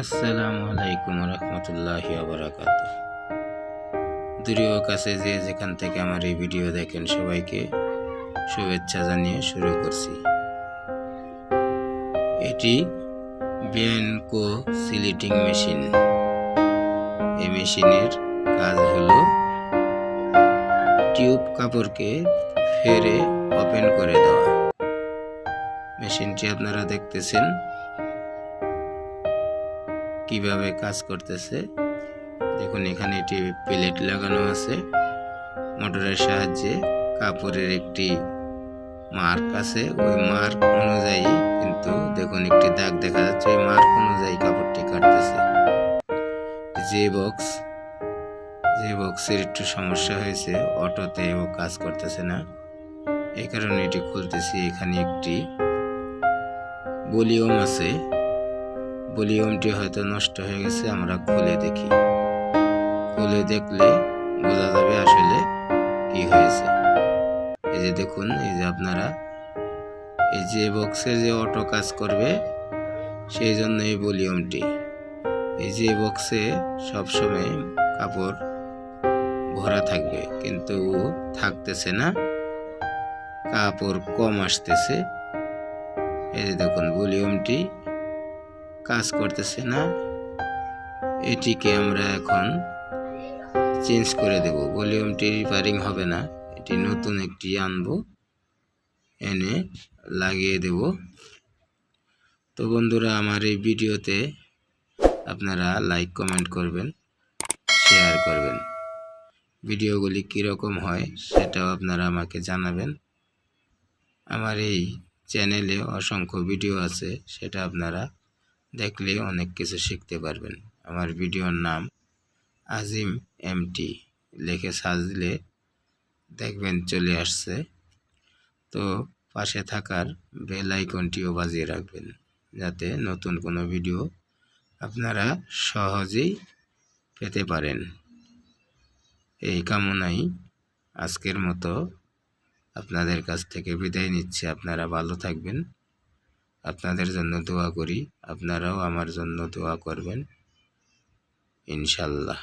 আসসালামু আলাইকুম রহমতুল্লাহি আবরাকাত দূরে ও কাছে যে যেখান থেকে আমার এই ভিডিও দেখেন সবাইকে শুভেচ্ছা জানিয়ে শুরু করছি। এটি বিএনকো সিলিটিং মেশিন। এই মেশিনের কাজ হলো টিউব কাপড়কে ফেরে ওপেন করে দেওয়া। মেশিনটি আপনারা দেখতেছেন। কীভাবে কাজ করতেছে। দেখুন, এখানে একটি প্লেট লাগানো আছে। মোটরের সাহায্যে কাপড়ের একটি মার্ক আছে। ওই মার্ক অনুযায়ী কিন্তু দেখুন, একটি দাগ দেখা যাচ্ছে। ওই মার্ক অনুযায়ী কাপড়টি কাটতেছে। যে বক্স, যে বক্সের একটু সমস্যা হয়েছে, অটোতে ও কাজ করতেছে না। এই কারণে এটি খুলতেছি। এখানে একটি ভলিউম আছে। ভলিউমটি হয়তো নষ্ট হয়ে গেছে, আমরা খুলে দেখি। খুলে দেখলে বোঝা যাবে আসলে কি হয়েছে। এই যে দেখুন, এই যে আপনারা, এই যে বক্সে যে অটো কাজ করবে, সেই জন্য এই ভলিউমটি। এই যে বক্সে সবসময় কাপড় ভরা থাকবে, কিন্তু থাকতেছে না। কাপড় কম আসতেছে। এই যে দেখুন, ভলিউমটি কাজ করতেছে না, এটিকে আমরা এখন চেঞ্জ করে দেব। ভলিউমটি রিপেয়ারিং হবে না, এটি নতুন একটি আনব, এনে লাগিয়ে দেব। তো বন্ধুরা, আমার এই ভিডিওতে আপনারা লাইক কমেন্ট করবেন শেয়ার করবেন। ভিডিওগুলি কীরকম হয় সেটাও আপনারা আমাকে জানাবেন। আমার এই চ্যানেলে অসংখ্য ভিডিও আছে, সেটা আপনারা দেখলে অনেক কিছু শিখতে পারবেন। আমার ভিডিওর নাম আজিম এমটি। লিখে সার্চ দিলে দেখবেন চলে আসছে। তো পাশে থাকার বেল আইকনটিও বাজিয়ে রাখবেন যাতে নতুন কোনো ভিডিও আপনারা সহজেই পেতে পারেন। এই কামনাই আজকের মতো। আপনাদের কাছ থেকে বিদায় নিচ্ছে। আপনারা ভালো থাকবেন। আপনাদের জন্য দোয়া করি আপনারাও আমার জন্য দোয়া করবেন ইনশাল্লাহ।